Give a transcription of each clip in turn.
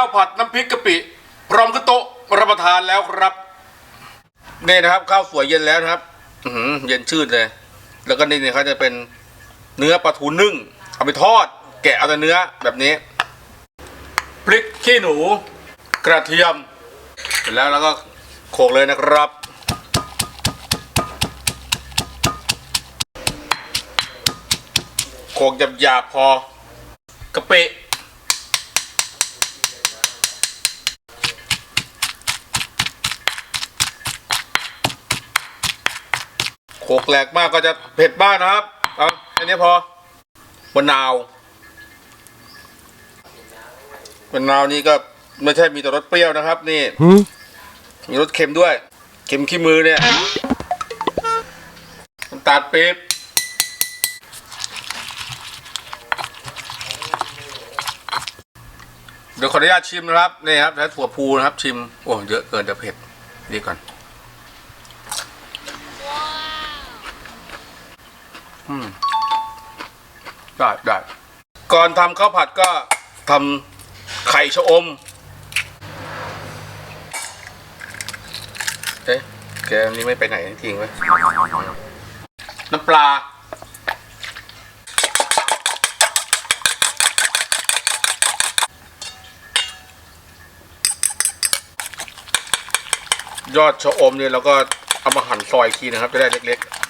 าวผัดน้ำพริกกะปิพร้อมขึ้นโต๊ะรับประทานแล้วครับนี่นะครับข้าวสวยเย็นแล้วนะครับ อืเย็นชื่นเลย แล้วก็นี่เนี่ยเขาจะเป็นเนื้อปลาทูนึ่งเอาไปทอด แกะเอาแต่เนื้อแบบนี้พริกขี้หนู กระเทียมเสร็จแล้วแล้วก็โขกเลยนะครับ โขกหยาบๆพอกะปิ โขลกแหลกมากก็จะเผ็ดบ้างนะครับ เอาอันนี้พอมะนาวมะนาวนี่ก็ไม่ใช่มีแต่รสเปรี้ยวนะครับ นี่มีรสเค็มด้วย เค็มขี้มือเนี่ยน้ำตาลปี๊บเดี๋ยวขออนุญาตชิมนะครับนี่ครับใช้ถั่วพูนะครับ ชิมโอ้เยอะเกินเดี๋ยวเผ็ดนี่ก่อน อืมได้ได้ก่อนทำข้าวผัดก็ทำไข่ชะอมเอ๊ะแกนี้ไม่ไปไหนทิ้งไว้น้ำปลา ยอดชะอมเนี่ยเราก็เอามาหั่นซอยอีกทีนะครับ จะได้เล็กๆ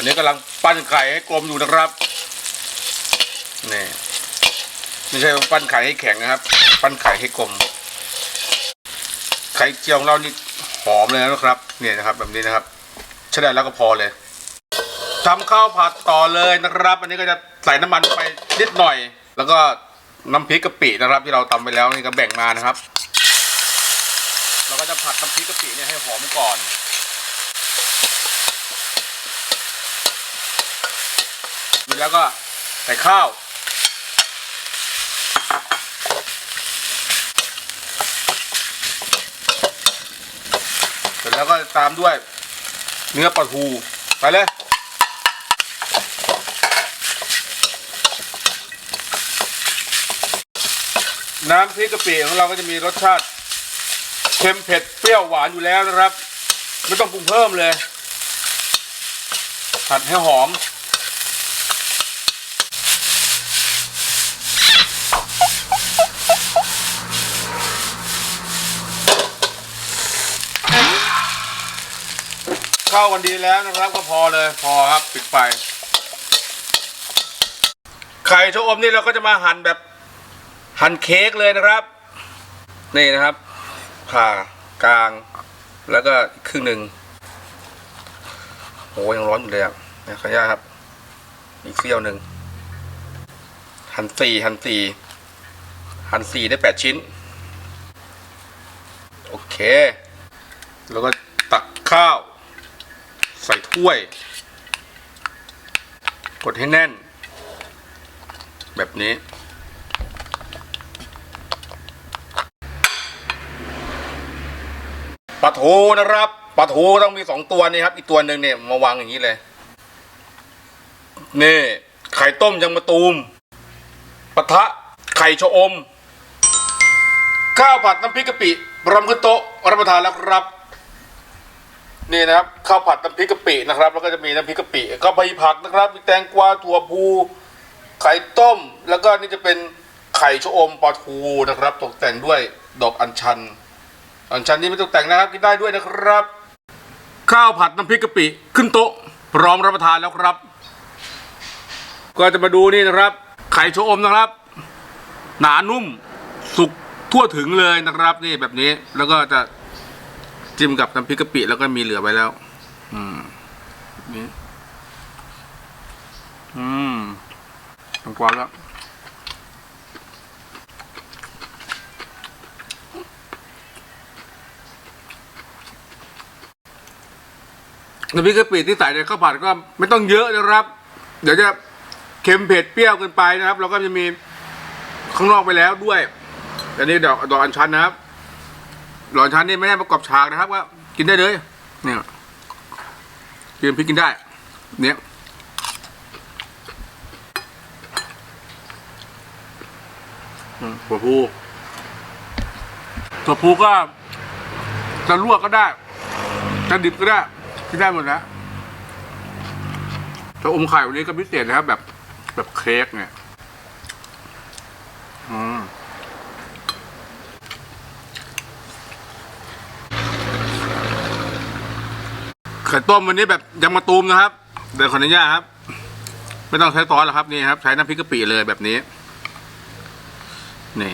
อนนี้กำลังปั้นไข่ให้กลมอยู่นะครับนี่ไม่ใช่ปั้นไข่ให้แข็งนะครับ ปั้นไข่ให้กลม ไข่เจียวของเรานี่หอมเลยนะครับ เนี่ยนะครับ แบบนี้นะครับใช้ได้แล้วก็พอเลยทำข้าวผัดต่อเลยนะครับ อันนี้ก็จะใส่น้ำมันไปนิดหน่อย แล้วก็น้ำพริกกะปินะครับ ที่เราตำไปแล้วนี่ก็แบ่งมานะครับ เราก็จะผัดน้ำพริกกะปิเนี่ยให้หอมก่อน อยู่แล้วก็ใส่ข้าว เสร็จแล้วก็ตามด้วย เนื้อปลาทูไปเลยน้ำพริกกะปิของเราก็จะมีรสชาติเค็มเผ็ดเปรี้ยวหวานอยู่แล้วนะครับ ไม่ต้องปรุงเพิ่มเลยผัดให้หอม เข้ากันดีแล้วนะครับก็พอเลยพอครับปิดไฟไข่ชะอมนี่เราก็จะมาหั่นแบบหั่นเค้กเลยนะครับ นี่นะครับผ่ากลางแล้วก็ครึ่งหนึ่งโอ้ยังร้อนอยู่เลยอะนะขออนุญาตครับ อีกเสี้ยวหนึ่งหั่นสี่หั่นสี่หั่นสี่ได้แปดชิ้น โอเค แล้วก็ตักข้าว ใส่ถ้วย กดให้แน่น แบบนี้ ปลาทูนะครับปลาทูต้องมีสองตัวนี่ครับ อีกตัวหนึ่งเนี่ยมาวางอย่างนี้เลย นี่ ไข่ต้มยังมะตูมปะทะไข่ชะอม ข้าวผัดน้ำพริกกะปิร้อมขึ้นโต๊ะรับประทานแล้วครับ นี่นะครับข้าวผัดน้ำพริกกะปินะครับ แล้วก็จะมีน้ำพริกกะปิก็ใบผักนะครับ มีแตงกวาถั่วพูไข่ต้ม แล้วก็นี่จะเป็นไข่ชะอมปลาทูนะครับ ตกแต่งด้วยดอกอัญชัน อัญชันนี่ไม่ต้องแต่งนะครับกินได้ด้วยนะครับ ข้าวผัดน้ำพริกกะปิขึ้นโต๊ะพร้อมรับประทานแล้วครับ ก็จะมาดูนี่นะครับ ไข่ชะอมนะครับ หนานุ่มสุกทั่วถึงเลยนะครับ นี่แบบนี้แล้วก็จะ จิ้มกับน้ำพริกกะปิแล้วก็มีเหลือไว้แล้ว อืมนี่อืมทงกวาแล้วน้ำพริกกะปิที่ใส่ในข้าวผัดก็ไม่ต้องเยอะนะครับ เดี๋ยวจะเค็มเผ็ดเปรี้ยวเกินไปนะครับแล้วก็จะมีข้างนอกไปแล้วด้วย อันนี้ดอกดอกอัญชันนะครับ ดอกอัญชันนี่ไม่ได้ประกอบฉากนะครับว่ากินได้เลย เนี่ยกินพริกกินได้ เนี่ยอืมถั่วพูถั่วพูก็จะลวกก็ได้จะดิบก็ได้ที่ได้หมดนะจะอมไข่วันนี้ก็พิเศษนะครับ แบบแบบเค้กเนี่ย ไข่ต้มวันนี้แบบยังมาตูมนะครับเดี๋ยวขออนุญาตครับ ไม่ต้องใช้ซอสแล้วครับนี่ครับ ใช้น้ำพริกกะปิเลยแบบนี้ นี่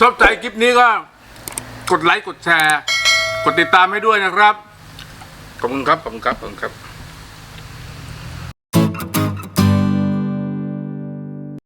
ชอบใจคลิปนี้ก็ กดไลค์กดแชร์ กดติดตามให้ด้วยนะครับ ขอบคุณครับ ขอบคุณครับ ขอบคุณครับ